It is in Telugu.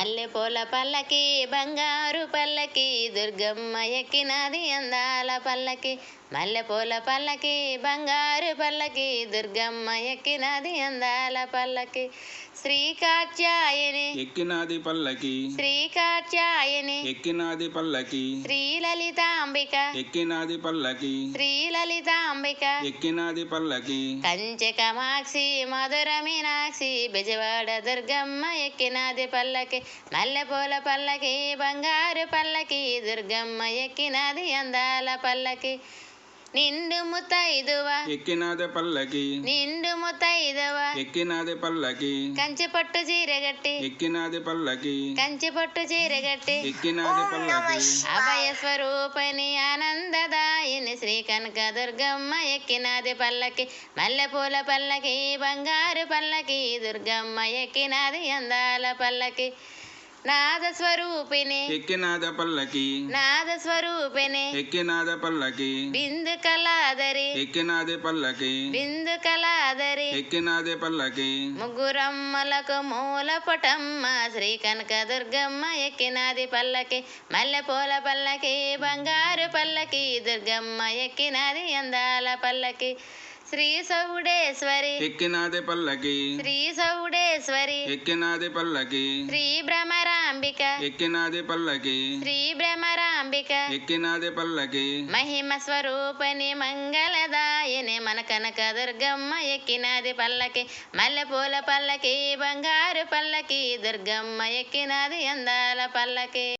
మల్లెపూల పల్లకి బంగారు పల్లకి దుర్గమ్మ ఎక్కినది అందాల పల్లకి. మల్లెపూల పల్లకి బంగారు పల్లకి దుర్గమ్మ ఎక్కినది అందాల పల్లకి. శ్రీకాత్యాయని ఎక్కినాది పల్లకి. శ్రీకాత్యాయని ఎక్కినాది పల్లకి. శ్రీలలితాంబిక ఎక్కినాది పల్లకి. శ్రీలలితాంబిక. ఎక్కినాది పల్లకి. కంచె కమాక్షి మధుర మీనాక్షి బెజవాడ దుర్గమ్మ ఎక్కినది పల్లకి. మల్లెపూల పల్లకి బంగారు పల్లకి దుర్గమ్మ ఎక్కినది అందాల పల్లకి. నిండు ముత్తైదువ ఎక్కినాది పల్లకి. నిండు ముత్తైదువ ఎక్కినాది పల్లకి. కంచె పట్టు చీరగట్టి ఎక్కినాది పల్లకి. కంచె పట్టు చీరగట్టి ఎక్కినాది పల్లకి. అభయ స్వరూపిణి ఆనందదాయిని శ్రీ కనక దుర్గమ్మ ఎక్కినాది పల్లకి మల్లెపూల పల్లకి బంగారు పల్లకి దుర్గమ్మ ఎక్కినాది అందాల పల్లకి. నాద స్వరూపిణి ఎక్కినాద పల్లకి నాద స్వరూపిణి ఎక్కినాద పల్లకి బిందు కళాదరి. ఎక్కినాది పల్లకి బిందు కళాదరి. ఎక్కినాది పల్లకి ముగ్గురమ్మలకు మూల పటమ్మ శ్రీ కనక దుర్గమ్మ ఎక్కినది పల్లకి మల్లెపూల పల్లకి బంగారు పల్లకి దుర్గమ్మ ఎక్కినది అందాల పల్లకి శ్రీ సౌడేశ్వరి. ఎక్కినాది పల్లకి శ్రీ సౌడేశ్వరి ఎక్కినాది పల్లకి. శ్రీ భ్రమరాంబిక ఎక్కినాది పల్లకి. శ్రీ భ్రమరాంబిక ఎక్కినాది పల్లకి. మహిమ స్వరూపని మంగళదాయని మన కనక దుర్గమ్మ ఎక్కినది పల్లకి. మల్లెపూల పల్లకి బంగారు పల్లకి దుర్గమ్మ ఎక్కినది అందాల పల్లకి.